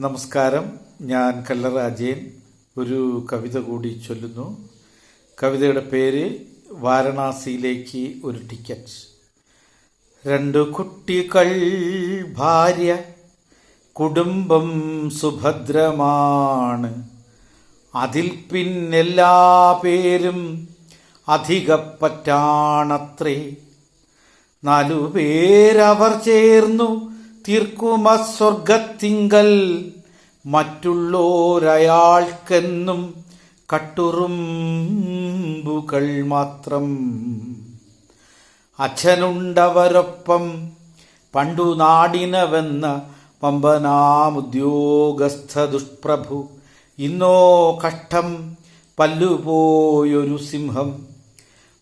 നമസ്കാരം. ഞാൻ കല്ലറ ഒരു കവിത കൂടി ചൊല്ലുന്നു. കവിതയുടെ പേര് വാരണാസിയിലേക്ക് ഒരു ടിക്കറ്റ്. രണ്ട് കുട്ടികൾ ഭാര്യ കുടുംബം സുഭദ്രമാണ്. അതിൽ പിന്നെല്ലാ പേരും അധികപ്പറ്റാണത്രേ നാലു പേരവർ ചേർന്നു തീർക്കുമ സ്വർഗത്തിങ്കൽ. മറ്റുള്ളോരയാൾക്കെന്നും കട്ടുറുമ്പുകൾ മാത്രം. അച്ഛനുണ്ടവരൊപ്പം പണ്ടു നാടിനവെന്ന പമ്പനാമുദ്യോഗസ്ഥ ദുഷ്പ്രഭു. ഇന്നോ കഷ്ടം പല്ലുപോയൊരു സിംഹം.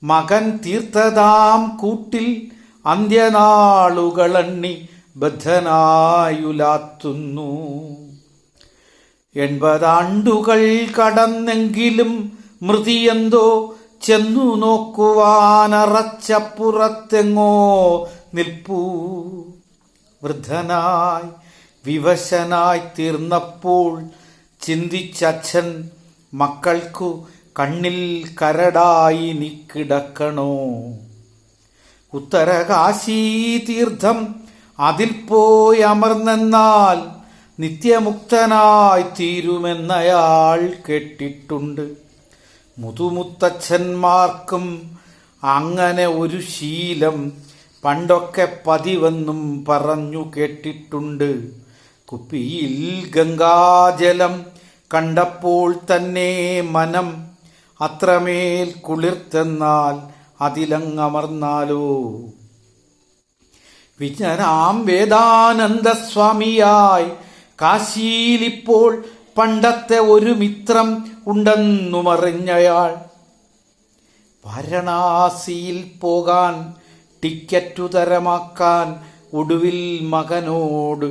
മകൻ തീർത്തതാം കൂട്ടിൽ അന്ത്യനാളുകളെണ്ണി ബദ്ധനായുലാത്തുന്നു. എൺപതാണ്ടുകൾ കടന്നെങ്കിലും മൃതിയെന്തോ ചെന്നു നോക്കുവാനറച്ചപ്പുറത്തെങ്ങോ നിൽപ്പൂ. വൃദ്ധനായി വിവശനായി തീർന്നപ്പോൾ ചിന്തിച്ചച്ഛൻ മക്കൾക്കു കണ്ണിൽ കരടായി നീ കിടക്കണോ? ഉത്തരകാശി തീർത്ഥം അതിൽ പോയി അമർന്നെന്നാൽ നിത്യമുക്തനായി തീരുമെന്നയാൾ കേട്ടിട്ടുണ്ട്. മുതുമുത്തച്ഛന്മാർക്കും അങ്ങനെ ഒരു ശീലം പണ്ടൊക്കെ പതിവെന്നും പറഞ്ഞു കേട്ടിട്ടുണ്ട്. കുപ്പിയിൽ ഗംഗാജലം കണ്ടപ്പോൾ തന്നെ മനം അത്രമേൽ കുളിർത്തെന്നാൽ അതിലങ്ങമർന്നാലോ? വിജ്ഞനാം വേദാനന്ദ സ്വാമിയായി കാശിയിലിപ്പോൾ പണ്ടത്തെ ഒരു മിത്രം ഉണ്ടെന്നുമറിഞ്ഞയാൾ. വാരണാസിയിൽ പോകാൻ ടിക്കറ്റു തരമാക്കാൻ ഒടുവിൽ മകനോട്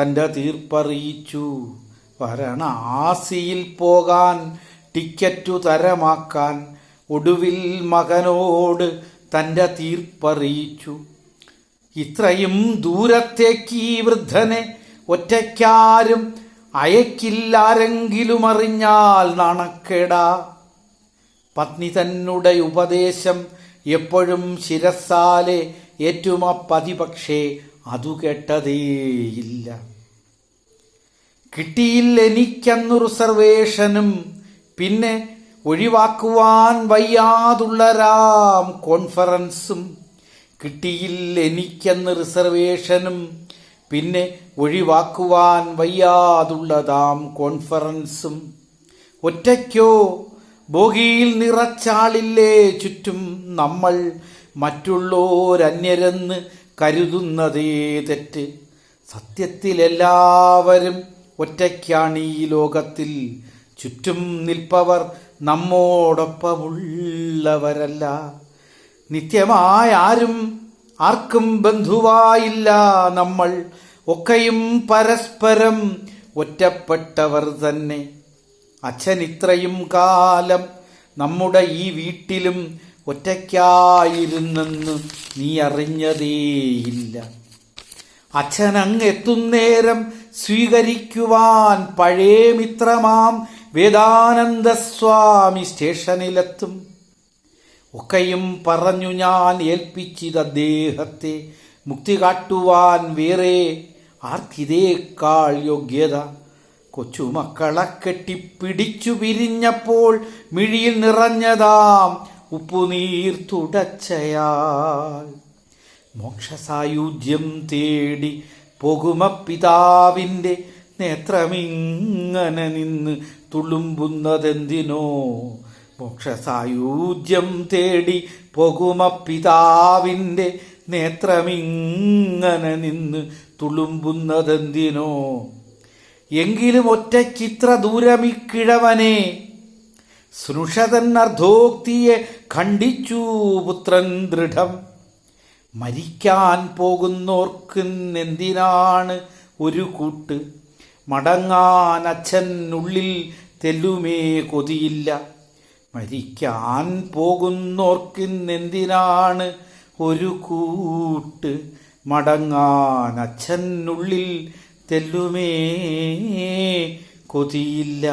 തന്റെ തീർപ്പറിയിച്ചു. വാരണാസിയിൽ പോകാൻ ടിക്കറ്റു തരമാക്കാൻ ഒടുവിൽ മകനോട് തന്റെ തീർപ്പറിയിച്ചു. ഇത്രയും ദൂരത്തേക്ക് ഈ വൃദ്ധനെ ഒറ്റയ്ക്കാരും അയക്കില്ലാരെങ്കിലും അറിഞ്ഞാൽ നാണക്കേടാ. പത്നി തന്നെ ഉപദേശം എപ്പോഴും ശിരസാലെ ഏറ്റുമ പതിപക്ഷേ അതു കേട്ടതേയില്ല. കിട്ടിയില്ല എനിക്കന്നു റിസർവേഷനും പിന്നെ ഒഴിവാക്കുവാൻ വയ്യാതുള്ള രാം കോൺഫറൻസും കിട്ടിയില്ല എനിക്കെന്ന് റിസർവേഷനും പിന്നെ ഒഴിവാക്കുവാൻ വയ്യാതുള്ളതാം കോൺഫറൻസും. ഒറ്റയ്ക്കോ? ബോഗിയിൽ നിറച്ചാളില്ലേ ചുറ്റും നമ്മൾ? മറ്റുള്ളോരന്യരെന്ന് കരുതുന്നതേ തെറ്റ്. സത്യത്തിലെല്ലാവരും ഒറ്റയ്ക്കാണ് ഈ ലോകത്തിൽ. ചുറ്റും നിൽപ്പവർ നമ്മോടൊപ്പമുള്ളവരല്ല. നിത്യമായ ആരും ആർക്കും ബന്ധുവായില്ല നമ്മൾ. ഒക്കെയും പരസ്പരം ഒറ്റപ്പെട്ടവർ തന്നെ. അച്ഛൻ ഇത്രയും കാലം നമ്മുടെ ഈ വീട്ടിലും ഒറ്റയ്ക്കായിരുന്നെന്ന് നീ അറിഞ്ഞതേയില്ല. അച്ഛൻ അങ്ങ് എത്തുന്നേരം സ്വീകരിക്കുവാൻ പഴയ മിത്രമാം വേദാനന്ദസ്വാമി സ്റ്റേഷനിലെത്തും. ഒക്കെയും പറഞ്ഞു ഞാൻ ഏൽപ്പിച്ചത് അദ്ദേഹത്തെ. മുക്തി കാട്ടുവാൻ വേറെ ആർക്കിതേക്കാൾ യോഗ്യത. കൊച്ചുമക്കളെ കെട്ടിപ്പിടിച്ചു പിരിഞ്ഞപ്പോൾ മിഴിയിൽ നിറഞ്ഞതാം ഉപ്പുനീർ തുടച്ചയാൽ. മോക്ഷസായുജ്യം തേടി പോകുമ പിതാവിന്റെ നേത്രമിങ്ങനെ നിന്ന് തുളുമ്പുന്നതെന്തിനോ മോക്ഷസായുജ്യം തേടി പോകുമ പിതാവിന്റെ നേത്രമിങ്ങനെ നിന്ന് തുളുമ്പുന്നതെന്തിനോ? എങ്കിലും ഒറ്റ ചിത്ര ദൂരമിക്കിഴവനെ സൃഷതൻ അർദ്ധോക്തിയെ ഖണ്ഡിച്ചു പുത്രൻ ദൃഢം. മരിക്കാൻ പോകുന്നോർക്കെന്തിനാണ് ഒരു കൂട്ട്? മടങ്ങാൻ അച്ഛനുള്ളിൽ തെല്ലുമേ കൊതിയില്ല. മരിക്കാൻ പോകുന്നോർക്കിന്നെന്തിനാണ് ഒരു കൂട്ട് മടങ്ങാൻ അച്ഛനുള്ളിൽ തെല്ലുമേ കൊതിയില്ല?